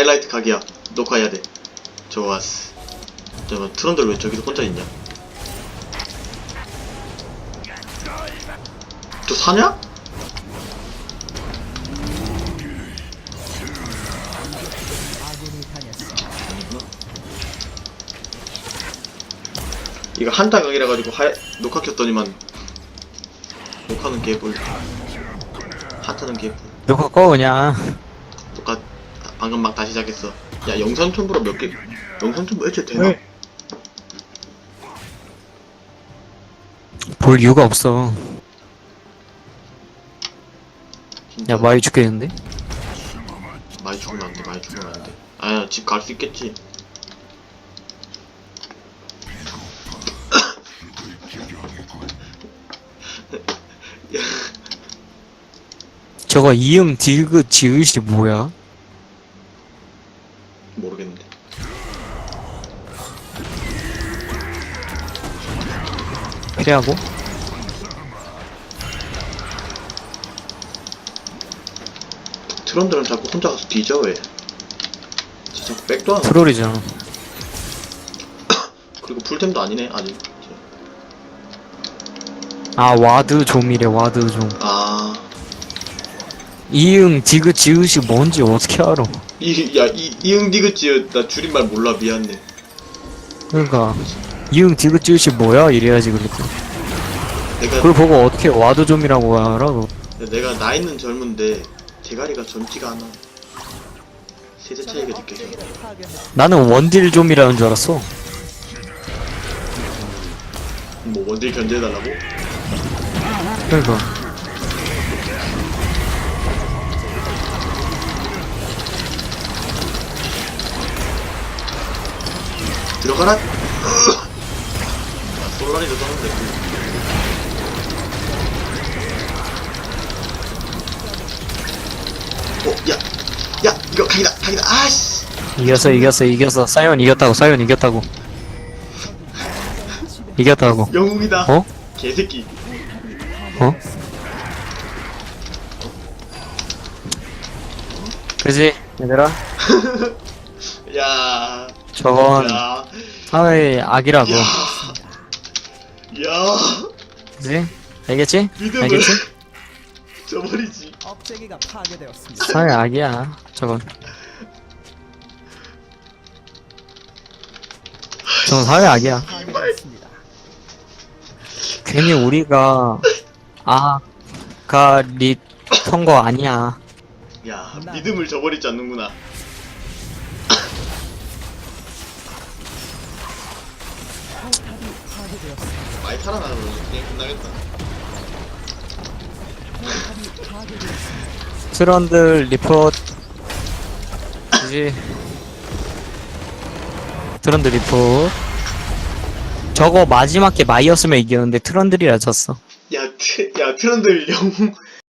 하이라이트 각이야. 녹화해야 돼. 좋았어. 잠깐만, 트런들 왜 저기서 혼자 있냐? 저 사냐? 이거 한타 각이라 가지고 하 녹화 켰더니만 녹화는 개뿔 하타는 개뿔 녹화 꺼 그냥 방금 막 다시 시작했어 야 영상 첨부로 몇개 영상 첨부 애초에 되나? 네. 볼 이유가 없어 진짜 야 많이 죽겠는데? 많이 죽으면 안돼 많이 죽으면 안돼 아야 집 갈 수 있겠지 저거 이응 딜그 지읒이 뭐야? 모르겠는데. 피하고. 트런들은 자꾸 혼자 가서 뒤져 왜. 진짜 자꾸 백도 안 트롤이잖아 그리고 풀템도 아니네 아직. 아 와드 좀이래 와드 좀. 아. 이응 디그 지읒이 뭔지 어떻게 알아 이, 야, 이, 이응 디귿지어, 나 줄임말 몰라, 미안해. 그러니까 이응 디그 지읒이 뭐야 이래야지 그랬지 내가, 그걸 보고 어떻게 와드 좀이라고 알아 그거. 내가 나이는 젊은데, 대가리가 젊지가 않아. 세대 차이가 느껴져. 나는 원딜 좀이라는 줄 알았어 뭐, 원딜 견제해달라고? 그러니까 들어가라! 야, 솔라리도 썼는데. 어, 야! 야! 이거 각이다! 각이다! 아씨! 이겼어 이겼어 이겼어 사이언 이겼다고 사이언 이겼다고 이겼다고 영웅이다! 어? 개새끼. 어? 그지 얘들아 야, 저건 야, 사회의 악이라고 야, 야, 그지? 알겠지? 믿음을 알겠지? 저버리지. 업체계가 파괴되었습니다. 사회의 악이야 저건 저건 사회의 악이야 파괴되었습니다. 괜히 우리가 아가 리턴 거 아니야 야, 믿음을 저버리지 않는구나. 많이 살아나면 게임 끝나겠다. 트런들 리포트. 그지 트런들 리포트. 저거 마지막 게 마이였으면 이겼는데 트런들이라 졌어. 야, 트, 야, 트런들 영웅,